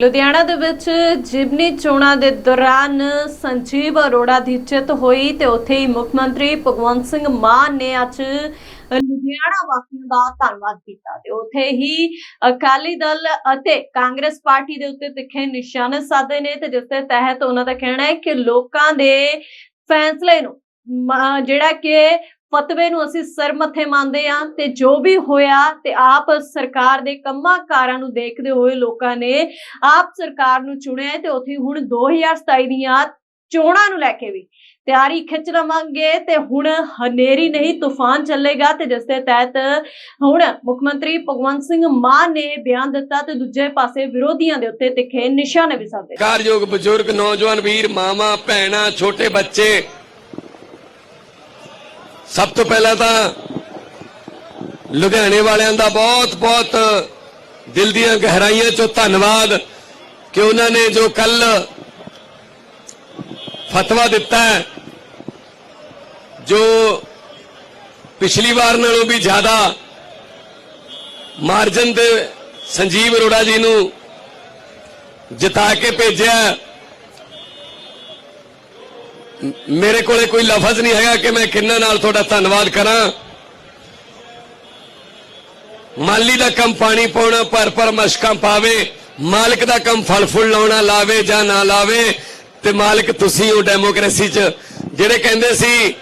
ਲੁਧਿਆਣਾ ਦੇ ਵਿੱਚ ਜਿਮਨੀ ਚੋਣਾਂ ਦੇ ਦੌਰਾਨ ਸੰਜੀਵ ਅਰੋੜਾ ਦੀ ਜਿੱਤ ਹੋਈ ਤੇ ਉੱਥੇ ਹੀ ਮੁੱਖ ਮੰਤਰੀ ਭਗਵੰਤ ਸਿੰਘ ਮਾਨ ਨੇ ਅੱਜ ਲੁਧਿਆਣਾ ਵਾਸੀਆਂ ਦਾ ਧੰਨਵਾਦ ਕੀਤਾ ਤੇ ਉੱਥੇ ਹੀ ਅਕਾਲੀ ਦਲ ਅਤੇ ਕਾਂਗਰਸ ਪਾਰਟੀ ਦੇ ਉੱਤੇ ਤਿੱਖੇ ਨਿਸ਼ਾਨੇ ਸਾਧੇ ਨੇ ਤੇ ਜਿਸ ਦੇ ਤਹਿਤ ਉਹਨਾਂ ਦਾ ਕਹਿਣਾ ਹੈ ਕਿ ਲੋਕਾਂ ਦੇ ਫੈਸਲੇ ਨੂੰ ਜਿਹੜਾ ਕਿ ਫਤਵੇ ਨੂੰ ਅਸੀਂ ਸਿਰ ਮੰਨਦੇ ਆ ਤੇ ਜੋ ਵੀ ਹੋਇਆ ਤੇ ਆਪ ਸਰਕਾਰ ਦੇ ਕੰਮਾਂ ਕਾਰਾਂ ਨੂੰ ਦੇਖਦੇ ਹੋਏ ਲੋਕਾਂ ਨੇ ਆਪ ਸਰਕਾਰ ਨੂੰ ਚੁਣਿਆ ਤੇ ਉੱਥੇ ਹੁਣ 2027 ਦੀਆਂ ਚੋਣਾਂ ਨੂੰ ਲੈ ਕੇ ਵੀ ਤਿਆਰੀ ਖਿੱਚ ਲਵਾਂਗੇ ਤੇ ਹੁਣ ਹਨੇਰੀ ਨਹੀਂ, ਤੂਫਾਨ ਚੱਲੇਗਾ ਤੇ ਜਿਸ ਦੇ ਤਹਿਤ ਹੁਣ ਮੁੱਖ ਮੰਤਰੀ ਭਗਵੰਤ ਸਿੰਘ ਮਾਨ ਨੇ ਬਿਆਨ ਦਿੱਤਾ ਤੇ ਦੂਜੇ ਪਾਸੇ ਵਿਰੋਧੀਆਂ ਦੇ ਉੱਤੇ ਤਿੱਖੇ ਨਿਸ਼ਾਨੇ ਵੀ ਸਾਧੇ। ਕਾਰਯੋਗ ਬਜ਼ੁਰਗ, ਨੌਜਵਾਨ ਵੀਰ ਮਾਮਾ ਭੈਣਾ, ਛੋਟੇ ਬੱਚੇ ਸਭ ਤੋਂ ਪਹਿਲਾਂ ਤਾਂ ਲੁਧਿਆਣੇ ਵਾਲਿਆਂ ਦਾ ਬਹੁਤ ਬਹੁਤ ਦਿਲ ਦੀਆਂ ਗਹਿਰਾਈਆਂ ਚੋਂ ਧੰਨਵਾਦ ਕਿ ਉਹਨਾਂ ਨੇ ਜੋ ਕੱਲ ਫਤਵਾ ਦਿੱਤਾ ਹੈ, ਜੋ ਪਿਛਲੀ ਵਾਰ ਨਾਲੋਂ ਵੀ ਜ਼ਿਆਦਾ ਮਾਰਜਨ ਦੇ ਸੰਜੀਵ ਅਰੋੜਾ ਜੀ ਨੂੰ ਜਿਤਾ ਕੇ ਭੇਜਿਆ ਮੇਰੇ ਕੋਲੇ ਕੋਈ ਲਫ਼ਜ਼ ਨਹੀਂ ਹੈਗਾ ਕਿ ਮੈਂ ਕਿੰਨਾ ਨਾਲ ਤੁਹਾਡਾ ਧੰਨਵਾਦ ਕਰਾਂ। ਮਾਲੀ ਦਾ ਕੰਮ ਪਾਣੀ ਪਾਉਣਾ, ਭਰ ਭਰ ਮਸ਼ਕਾਂ ਪਾਵੇ, ਮਾਲਕ ਦਾ ਕੰਮ ਫਲ ਫੁੱਲ ਲਾਉਣਾ, ਲਾਵੇ ਜਾਂ ਨਾ ਲਾਵੇ, ਤੇ ਮਾਲਕ ਤੁਸੀਂ ਹੋ ਡੈਮੋਕ੍ਰੇਸੀ 'ਚ। ਜਿਹੜੇ ਕਹਿੰਦੇ ਸੀ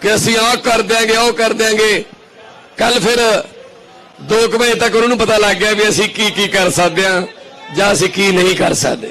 ਕਿ ਅਸੀਂ ਆਹ ਕਰ ਦਿਆਂਗੇ, ਉਹ ਕਰ ਦਿਆਂਗੇ ਕੱਲ ਫਿਰ 2 ਵਜੇ ਤੱਕ ਉਹਨਾਂ ਨੂੰ ਪਤਾ ਲੱਗ ਗਿਆ ਵੀ ਅਸੀਂ ਕੀ ਕੀ ਕਰ ਸਕਦੇ ਹਾਂ ਜਾਂ ਅਸੀਂ ਕੀ ਨਹੀਂ ਕਰ ਸਕਦੇ।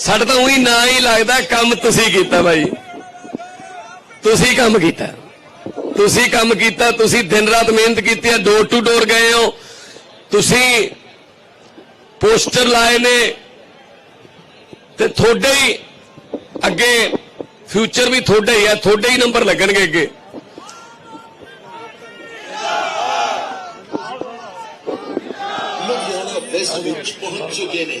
ਸਾਡਾ ਤਾਂ ਉਹੀ ਨਾ ਹੀ ਲੱਗਦਾ, ਕੰਮ ਤੁਸੀਂ ਕੀਤਾ ਬਾਈ। ਤੁਸੀਂ ਕੰਮ ਕੀਤਾ। ਤੁਸੀਂ ਕੰਮ ਕੀਤਾ, ਤੁਸੀਂ ਦਿਨ ਰਾਤ ਮਿਹਨਤ ਕੀਤੀ ਹੈ ਡੋਰ ਟੂ ਡੋਰ ਗਏ ਹੋ। ਤੁਸੀਂ ਪੋਸਟਰ ਲਾਏ ਨੇ ਤੇ ਤੁਹਾਡੇ ਹੀ ਅੱਗੇ ਫਿਊਚਰ ਵੀ ਤੁਹਾਡਾ ਹੀ ਹੈ ਤੁਹਾਡੇ ਹੀ ਨੰਬਰ ਲੱਗਣਗੇ ਅੱਗੇ। ਲੁਧਿਆਣਾ ਵੈਸਟ ਵਿੱਚ ਪਹੁੰਚ ਚੁੱਕੇ ਨੇ।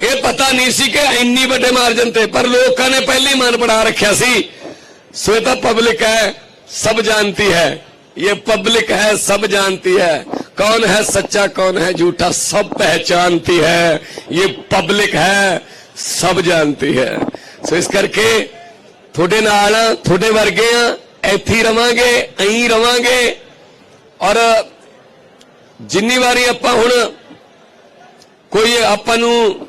ਇਹ ਪਤਾ ਨਹੀਂ ਸੀ ਕਿ ਇੰਨੀ ਵੱਡੇ ਮਾਰਜਨ ਤੇ, ਪਰ ਲੋਕਾਂ ਨੇ ਪਹਿਲੇ ਹੀ ਮਨ ਬਣਾ ਰੱਖਿਆ ਸੀ। ਸੋ ਇਹ ਤਾਂ ਪਬਲਿਕ ਹੈ, ਸਭ ਜਾਣਤੀ ਹੈ। ਪਬਲਿਕ ਹੈ, ਸਭ ਜਾਣਤੀ ਹੈ। है कौन है सच्चा कौन है झूठा सब ਹੈ। है ये ਹੈ है सब जानती है सो इस ਤੁਹਾਡੇ थोड़े नाल थोड़े वर्गे ਇੱਥੇ ਰਵਾਂਗੇ ਅਹੀਂ ਰਵਾਂਗੇ। ਔਰ ਜਿੰਨੀ ਵਾਰੀ ਆਪਾਂ ਹੁਣ ਕੋਈ ਆਪਾਂ ਨੂੰ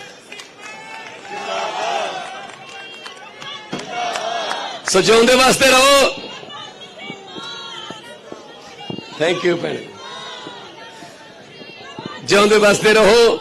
ਸਜਾਉਂਦੇ ਵਾਸਤੇ ਰਹੋ। ਥੈਂਕ ਯੂ ਭੈਣ। ਜਿਉਂਦੇ ਵਾਸਤੇ ਰਹੋ।